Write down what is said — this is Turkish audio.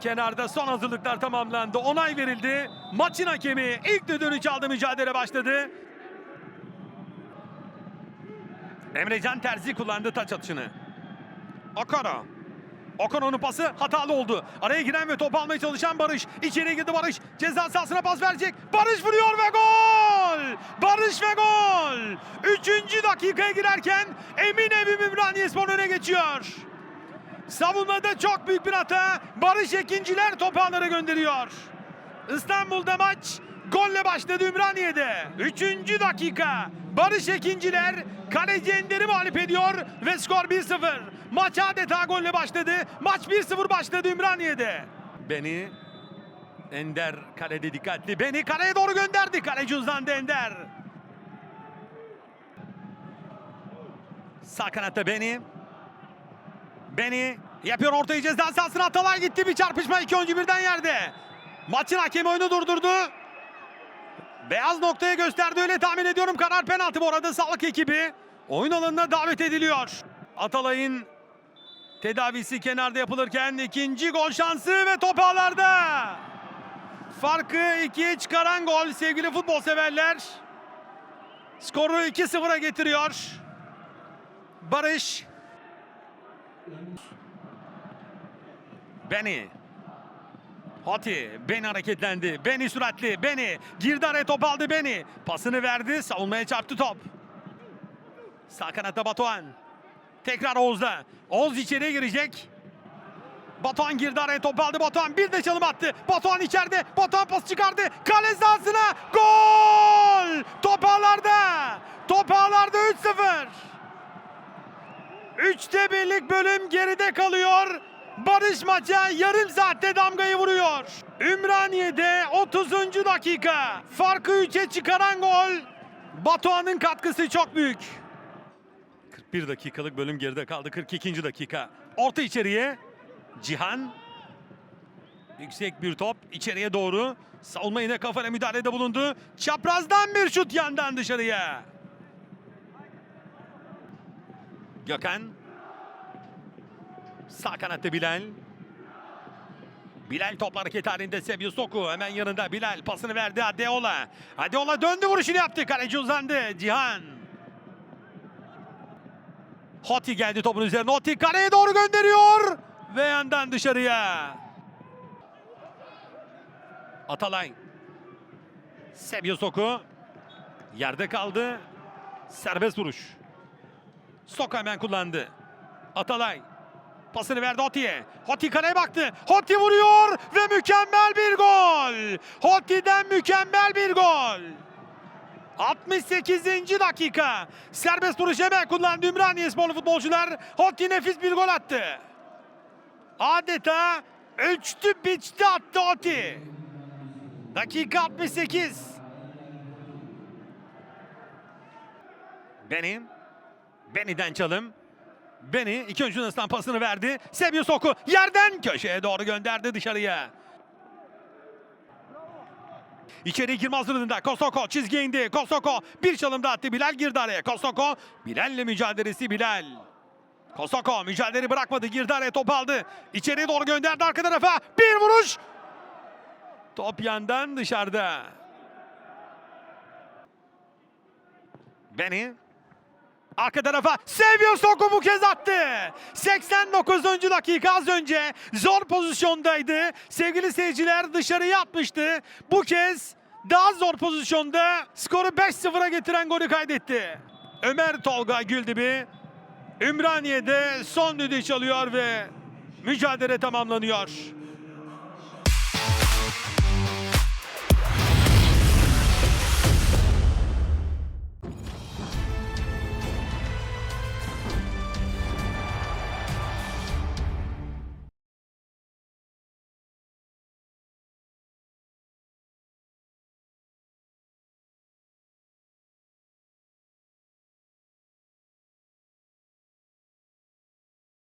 Kenarda son hazırlıklar tamamlandı. Onay verildi. Maçın hakemi ilk düdüğünü çaldı. Mücadele başladı. Emrecan Terzi kullandı taç atışını. Okara. Okan'ın pası hatalı oldu. Araya giren ve top almaya çalışan Barış. İçeriye girdi Barış. Ceza sahasına pas verecek. Barış vuruyor ve gol! Barış ve gol! Üçüncü dakikaya girerken Emin Evim Ümraniyespor öne geçiyor. Savunmada çok büyük bir hata. Barış ikinciler topu ağlara gönderiyor. İstanbul'da maç golle başladı Ümraniye'de. Üçüncü dakika. Barış ikinciler kaleci Ender'i mağlup ediyor ve skor 1-0. Maç adeta golle başladı. Maç 1-0 başladı Ümraniye'de. Beni Ender kalede dikkatli. Beni kaleye doğru gönderdi. Kaleci uzandı Ender. Sağ kanatta Beni. Beni yapıyor ortayı ceza sahasına Atalay gitti bir çarpışma iki oyuncu birden yerde. Maçın hakemi oyunu durdurdu. Beyaz noktaya gösterdi öyle tahmin ediyorum karar penaltı bu arada sağlık ekibi. Oyun alanına davet ediliyor. Atalay'ın tedavisi kenarda yapılırken ikinci gol şansı ve top ağlarda. Farkı ikiye çıkaran gol sevgili futbol severler. Skoru 2-0'a getiriyor. Barış Beni. Hati. Beni hareketlendi. Beni süratli. Beni. Girdi araya top aldı Beni. Pasını verdi. Savunmaya çarptı top. Sağ kanatta Batuhan. Tekrar Oğuz'da. Oğuz içeriye girecek. Batuhan girdi araya top aldı Batuhan. Bir de çalım attı. Batuhan içeride. Batuhan pas çıkardı. Kale sahasına. Gol! Top ağlarda. Top ağlarda 3-0. Üçte birlik bölüm geride kalıyor. Barış maça yarım saatte damgayı vuruyor. Ümraniye'de 30. dakika. Farkı 3'e çıkaran gol. Batuhan'ın katkısı çok büyük. 41 dakikalık bölüm geride kaldı. 42. dakika. Orta içeriye. Cihan. Yüksek bir top içeriye doğru. Savunma yine kafana müdahalede bulundu. Çaprazdan bir şut yandan dışarıya. Gökhan. Sağ kanatta Bilal. Bilal topla hareket halinde Sebiyo Soku hemen yanında Bilal pasını verdi Adeola. Adeola döndü vuruşunu yaptı. Kaleci uzandı. Cihan. Hoti geldi topun üzerine. Hoti kaleye doğru gönderiyor. Ve yandan dışarıya. Atalay. Sebiyo Soku. Yerde kaldı. Serbest vuruş. Soka hemen kullandı. Atalay. Pasını verdi Hoti'ye. Hoti kaleye baktı. Hoti vuruyor ve mükemmel bir gol. Hoti'den mükemmel bir gol. 68. dakika. Serbest vuruş hemen kullandı Ümraniye sporlu futbolcular. Hoti nefis bir gol attı. Adeta ölçtü biçti attı Hoti. Dakika 68. Benim. Beni'den çalım. Beni iki oyuncunun arasından pasını verdi. Sebio Soku yerden köşeye doğru gönderdi dışarıya. İçeri girme hazırlığında Kosoko çizgiye indi. Kosoko bir çalım daha attı. Bilal girdi araya. Kosoko Bilal'le mücadelesi Bilal. Kosoko mücadeleyi bırakmadı. Girdi araya top aldı. İçeriye doğru gönderdi arka tarafa. Bir vuruş. Top yandan dışarıda. Beni Arka tarafa Sevio Soku bu kez attı. 89. dakika az önce zor pozisyondaydı. Sevgili seyirciler dışarıya atmıştı. Bu kez daha zor pozisyonda skoru 5-0'a getiren golü kaydetti. Ömer Tolga Güldibi Ümraniye'de son düdüğü çalıyor ve mücadele tamamlanıyor.